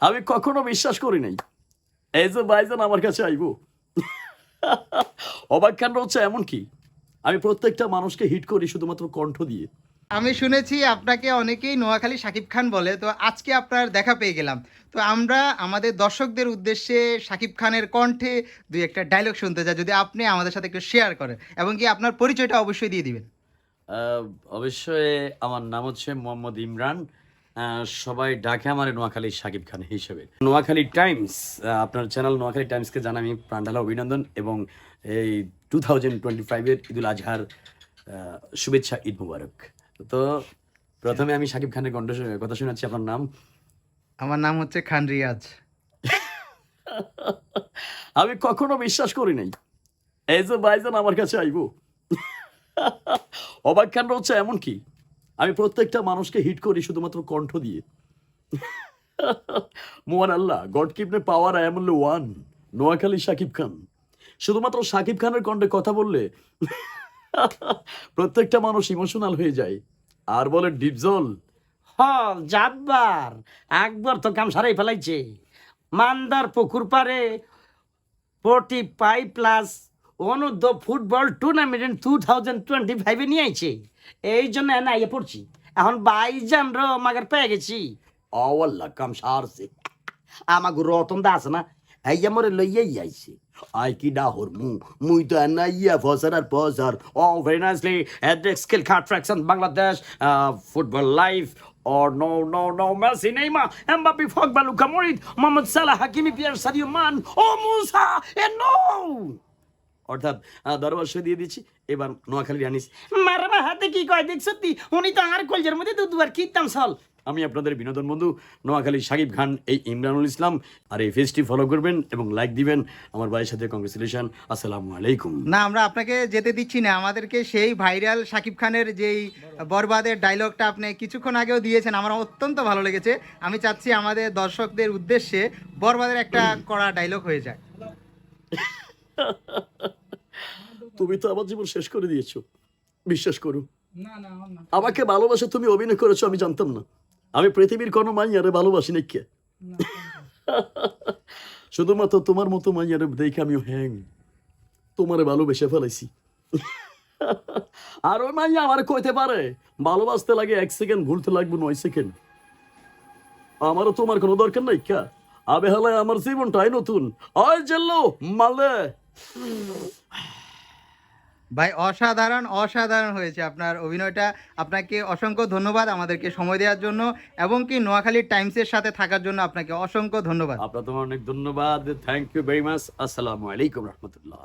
আমি কখনো বিশ্বাস করি নাই। এই যে বাইজান আমার কাছে আইব। অবাক হচ্ছে এমন কি? আমি প্রত্যেকটা মানুষকে হিট করি শুধুমাত্র কণ্ঠ দিয়ে। আমি শুনেছি আপনাকে অনেকেই নোয়াখালী শাকিব খান বলে তো আজকে আপনার দেখা পেয়ে গেলাম। তো আমরা আমাদের দর্শকদের উদ্দেশ্যে শাকিব খানের কণ্ঠে দুই একটা ডায়লগ শুনতে চাই যদি আপনি আমাদের সাথে একটু শেয়ার করেন এবং কি আপনার পরিচয়টা অবশ্যই দিয়ে দিবেন। আহ, অবশ্যই আমার নাম হচ্ছে মোহাম্মদ ইমরান। সবাই ডাকে আমার নোয়াখালী সাকিব খান হিসেবে। নোয়াখালী টাইমস আপনার চ্যানেল নোয়াখালী টাইমসকে জানাই আমি প্রাণঢালা অভিনন্দন এবং এই টু থাউজেন্ড টোয়েন্টি ফাইভের ঈদুল আজহার শুভেচ্ছা ঈদ মুবারক। তো প্রথমে আমি সাকিব খানের কণ্ঠ কথা শোনাচ্ছি আপনার নাম? আমার নাম হচ্ছে খান রিয়াজ। আমি কখনো বিশ্বাস করি নাই। এই যে বাইজান আমার কাছে আইব। অবাক কাণ্ড হচ্ছে এমন কি? আমি প্রত্যেকটা মানুষকে হিট করি শুধুমাত্র কণ্ঠ দিয়ে। মোয়ান আল্লাহ God কিপনে power I am one Noakhali Sakib Khan. শুধুমাত্র সাকিব খানের কণ্ঠে কথা বললে প্রত্যেকটা মানুষ ইমোশনাল হয়ে যায়। আর বলে ডিপজল। হ জাব্বার। আকবর তো কাম সারাই ফেলাইছে। মান্দার পুকুর পারে forty five plus one of the football tournament two thousand twenty ফাইভে নিয়ে আইছে। এই জন্য এনে আইয়ে পড়ছি। এখন বাইশ জান রাগের পেয়ে গেছি। অলকাম সারছে। আমার গুরু রতন দা না, এই আমার লইয়াই আইছে। আই কি ডা হোর মু মুই তো এনা ইয়া ফসার আর ও ভেরি নাইসলি অ্যাড্রেস স্কিল কাট্রাকশন বাংলাদেশ ফুটবল লাইফ ও no no no Messi Neymar Mbappe Pogba Luka মরিদ মোহাম্মদ সালাহ হাকিমি পিয়ার এ নো অর্থাৎ দরবার সই দিয়ে দিচ্ছি। এবার নোয়াখালী আনিস মারবা হাতে কি কয় দেখ সত্যি? উনি তো আর কলজের মধ্যে দুবার কিতাম সল? আমি আপনাদের বিনোদন বন্ধু নোয়াখালী সাকিব খান এই ইমরানুল ইসলাম। আর এই ফেসটি ফলো করবেন এবং লাইক দিবেন। আমার ভাইয়ের সাথে কংগ্রেচুলেশন আসসালামু আলাইকুম। না আমরা আপনাকে যেতে দিচ্ছি না। আমাদেরকে সেই ভাইরাল শাকিব খানের যেই বরবাদের ডায়লগটা আপনি কিছুক্ষণ আগেও দিয়েছেন আমার অত্যন্ত ভালো লেগেছে। আমি চাচ্ছি আমাদের দর্শকদের উদ্দেশ্যে বরবাদের একটা কড়া ডায়লগ হয়ে যায় তুমি তো আমার জীবন শেষ করে দিয়েছ। বিশ্বাস করো। আমাকে ভালোবাসে তুমি অভিনয় করেছ আমি জানতাম না। আমি পৃথিবীর কোনো মাইয়ারে ভালোবাসি না কে শুধুমাত্র তোমার মতো মাইয়ারে দেখে আমিও হ্যাং। তোমারে ভালোবেসে ফেলাইছি। আর ওই মাইয়া আমার কইতে পারে ভালোবাসতে লাগে এক সেকেন্ড ভুলতে লাগবে নয় সেকেন্ড। আমারও তোমার কোনো দরকার নাই কা? আবে হালায় আমার জীবনটাই নতুন। ওই জেল্লো মালে। ভাই, অসাধারণ অসাধারণ হয়েছে আপনার অভিনয়টা। আপনাকে অসংখ্য ধন্যবাদ আমাদেরকে সময় দেওয়ার জন্য এবং কি নোয়াখালী টাইমসের সাথে থাকার জন্য আপনাকে অসংখ্য ধন্যবাদ। আপনার তোমার অনেক ধন্যবাদ। থ্যাংক ইউ ভেরি মাচ আসসালামু আলাইকুম রহমতুল্লাহ।